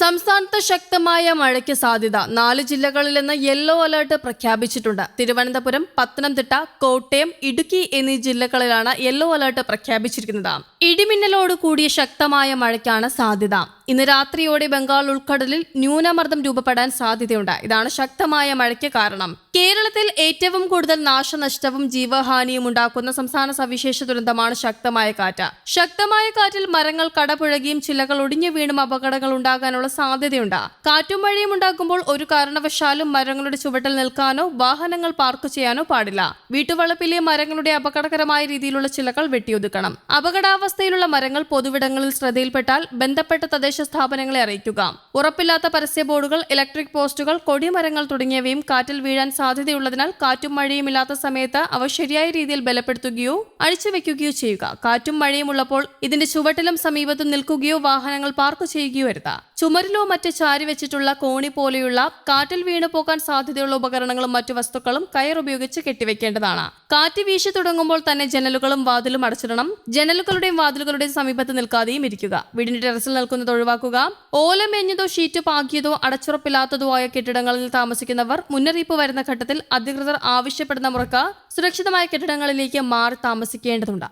സംസ്ഥാനത്ത് ശക്തമായ മഴയ്ക്ക് സാധ്യത. നാല് ജില്ലകളിൽ നിന്ന് യെല്ലോ അലർട്ട് പ്രഖ്യാപിച്ചിട്ടുണ്ട്. തിരുവനന്തപുരം പത്തനംതിട്ട കോട്ടയം ഇടുക്കി എന്നീ ജില്ലകളിലാണ് യെല്ലോ അലർട്ട് പ്രഖ്യാപിച്ചിരിക്കുന്നത്. ഇടിമിന്നലോട് കൂടിയ ശക്തമായ മഴയ്ക്കാണ് സാധ്യത. ഇന്ന് രാത്രിയോടെ ബംഗാൾ ഉൾക്കടലിൽ ന്യൂനമർദ്ദം രൂപപ്പെടാൻ സാധ്യതയുണ്ട്. ഇതാണ് ശക്തമായ മഴയ്ക്ക് കാരണം. കേരളത്തിൽ ഏറ്റവും കൂടുതൽ നാശനഷ്ടവും ജീവഹാനിയും ഉണ്ടാക്കുന്ന സംസ്ഥാന സവിശേഷ ദുരന്തമാണ് ശക്തമായ കാറ്റ്. ശക്തമായ കാറ്റിൽ മരങ്ങൾ കടപുഴകിയും ചിലകൾ ഒടിഞ്ഞു വീണും അപകടങ്ങൾ ഉണ്ടാകാനുള്ള സാധ്യതയുണ്ട്. കാറ്റും മഴയും ഉണ്ടാകുമ്പോൾ ഒരു കാരണവശാലും മരങ്ങളുടെ ചുവട്ടിൽ നിൽക്കാനോ വാഹനങ്ങൾ പാർക്ക് ചെയ്യാനോ പാടില്ല. വീട്ടുവളപ്പിലെ മരങ്ങളുടെ അപകടകരമായ രീതിയിലുള്ള ചിലകൾ വെട്ടിയൊതുക്കണം. അപകടാവസ്ഥയിലുള്ള മരങ്ങൾ പൊതുവിടങ്ങളിൽ ശ്രദ്ധയിൽപ്പെട്ടാൽ ബന്ധപ്പെട്ട തദ്ദേശ സ്ഥാപനങ്ങളെ അറിയിക്കുക. ഉറപ്പില്ലാത്ത പരസ്യ ബോർഡുകൾ ഇലക്ട്രിക് പോസ്റ്റുകൾ കൊടിമരങ്ങൾ തുടങ്ങിയവയും കാറ്റിൽ വീഴാൻ സാധ്യതയുള്ളതിനാൽ കാറ്റും മഴയും ഇല്ലാത്ത സമയത്ത് അവ ശരിയായ രീതിയിൽ ബലപ്പെടുത്തുകയോ അഴിച്ചുവെക്കുകയോ ചെയ്യുക. കാറ്റും മഴയും ഉള്ളപ്പോൾ ഇതിന്റെ ചുവട്ടിലും സമീപത്തും നിൽക്കുകയോ വാഹനങ്ങൾ പാർക്ക് ചെയ്യുകയോ വരുത് ചുമരിലോ മറ്റ് ചാരി വെച്ചിട്ടുള്ള കോണി പോലെയുള്ള കാറ്റിൽ വീണു പോകാൻ സാധ്യതയുള്ള ഉപകരണങ്ങളും മറ്റു വസ്തുക്കളും കയർ ഉപയോഗിച്ച് കെട്ടിവെക്കേണ്ടതാണ്. കാറ്റ് വീശി തുടങ്ങുമ്പോൾ തന്നെ ജനലുകളും വാതിലും അടച്ചിടണം. ജനലുകളുടെയും വാതിലുകളുടെയും സമീപത്ത് നിൽക്കാതെയും ഇരിക്കുക. വീടിന്റെ ടെറസിൽ നിൽക്കുന്നത് ഒഴിവാക്കുക. ഓലമേഞ്ഞതോ ഷീറ്റ് പാകിയതോ അടച്ചുറപ്പില്ലാത്തതോ ആയ കെട്ടിടങ്ങളിൽ താമസിക്കുന്നവർ മുന്നറിയിപ്പ് വരുന്ന ഘട്ടത്തിൽ അധികൃതർ ആവശ്യപ്പെടുന്ന മുറക്ക് സുരക്ഷിതമായ കെട്ടിടങ്ങളിലേക്ക് മാറി താമസിക്കേണ്ടതുണ്ട്.